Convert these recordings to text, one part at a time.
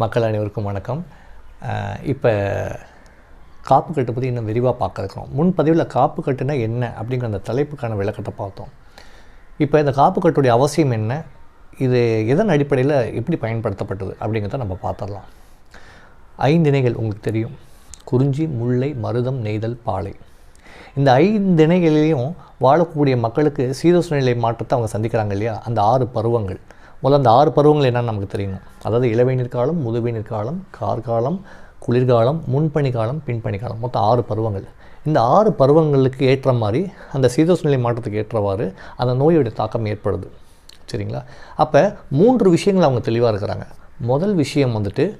மக்கள் அனைவருக்கும் வணக்கம். இப்போ காப்பு கட்டு பற்றி இன்னும் விரிவாக பார்க்க இருக்கிறோம். முன்பதிவில் காப்பு கட்டுனா என்ன அப்படிங்கிற அந்த தலைப்புக்கான விளக்கத்தை பார்த்தோம். இப்போ இந்த காப்பு கட்டுடைய அவசியம் என்ன? இது எதன் அடிப்படையில் எப்படி பயன்படுத்தப்பட்டது அப்படிங்கிறத நம்ம பார்த்துடலாம். ஐந்திணைகள் உங்களுக்கு தெரியும். குறிஞ்சி முல்லை மருதம் நெய்தல் பாலை. இந்த ஐந்திணைகளிலையும் வாழக்கூடிய மக்களுக்கு சீதோஷ்ண நிலை மாற்றத்தை அவங்க சந்திக்கிறாங்க இல்லையா? அந்த ஆறு பருவங்கள். முதல்ல அந்த ஆறு பருவங்கள் என்னென்னு நமக்கு தெரியணும். அதாவது இளவேநீர் காலம் முதுவேநீர் காலம் கார்காலம் குளிர்காலம் முன்பனி காலம் பின்பணி காலம். மொத்தம் ஆறு பருவங்கள். இந்த ஆறு பருவங்களுக்கு ஏற்ற மாதிரி அந்த சீதோஷ்ணநிலை மாற்றத்துக்கு ஏற்றவாறு அந்த நோயோடைய தாக்கம் ஏற்படுது. சரிங்களா? அப்போ மூன்று விஷயங்கள் அவங்க தெளிவாக இருக்கிறாங்க. முதல் விஷயம் வந்துட்டு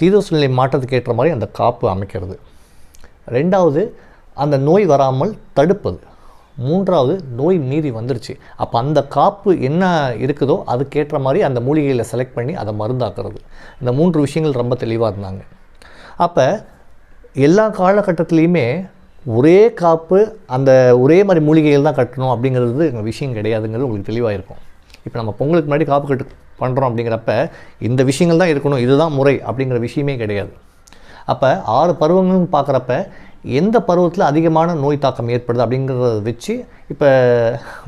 சீதோஷ்ணநிலை மாற்றத்துக்கு ஏற்ற மாதிரி அந்த காப்பு அமைக்கிறது. ரெண்டாவது அந்த நோய் வராமல் தடுப்பது. மூன்றாவது நோய் மீறி வந்துருச்சு. அப்போ அந்த காப்பு என்ன இருக்குதோ அதுக்கேற்ற மாதிரி அந்த மூலிகையில் செலக்ட் பண்ணி அதை மருந்தாக்குறது. இந்த மூன்று விஷயங்கள் ரொம்ப தெளிவாக இருந்தாங்க. அப்போ எல்லா காலகட்டத்துலேயுமே ஒரே காப்பு அந்த ஒரே மாதிரி மூலிகைகள் தான் கட்டணும் அப்படிங்கிறது எங்கள் விஷயம் கிடையாதுங்கிறது உங்களுக்கு தெளிவாக இருக்கும். இப்போ நம்ம பொங்கலுக்கு முன்னாடி காப்பு கட்டு பண்ணுறோம் அப்படிங்கிறப்ப இந்த விஷயங்கள் தான் இருக்கணும் இதுதான் முறை அப்படிங்கிற விஷயமே கிடையாது. அப்போ ஆறு பருவங்களும் பார்க்குறப்ப எந்த பருவத்தில் அதிகமான நோய் தாக்கம் ஏற்படுது அப்படிங்கிறத வச்சு இப்போ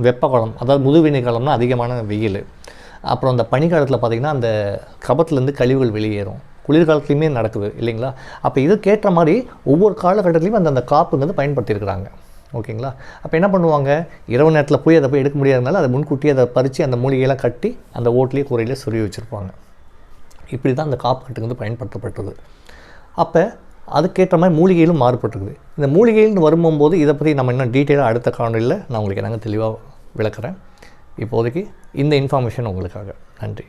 வெப்பகாலம் அதாவது முதுவினை காலம்னா அதிகமான வெயில். அப்புறம் அந்த பனிக்காலத்தில் பார்த்திங்கன்னா அந்த கபத்துலேருந்து கழிவுகள் வெளியேறும். குளிர்காலத்துலையுமே நடக்குது இல்லைங்களா? அப்போ இதுக்கேற்ற மாதிரி ஒவ்வொரு காலகட்டத்துலையும் அந்த அந்த காப்புங்கிறது பயன்படுத்தியிருக்கிறாங்க. ஓகேங்களா? அப்போ என்ன பண்ணுவாங்க? இரவு நேரத்தில் போய் அதை போய் எடுக்க முடியாதனால அதை முன்கூட்டியே அதை பறித்து அந்த மூலிகையெல்லாம் கட்டி அந்த ஓட்லேயே கூரையிலே சொல்லி வச்சுருப்பாங்க. இப்படி தான் அந்த காப்பு கட்டுங்கிறது வந்து பயன்படுத்தப்பட்டது. அப்போ அதுக்கேற்ற மாதிரி மூலிகையிலும் மாறுபட்டுருக்குது. இந்த மூலிகைன்னு வரும்போது இதை பற்றி நம்ம இன்னும் டீட்டெயிலாக அடுத்த காணொலியில் நான் உங்களுக்கு நாங்கள் தெளிவாக விளக்குறேன். இப்போதைக்கு இந்த இன்ஃபர்மேஷன் உங்களுக்காக. நன்றி.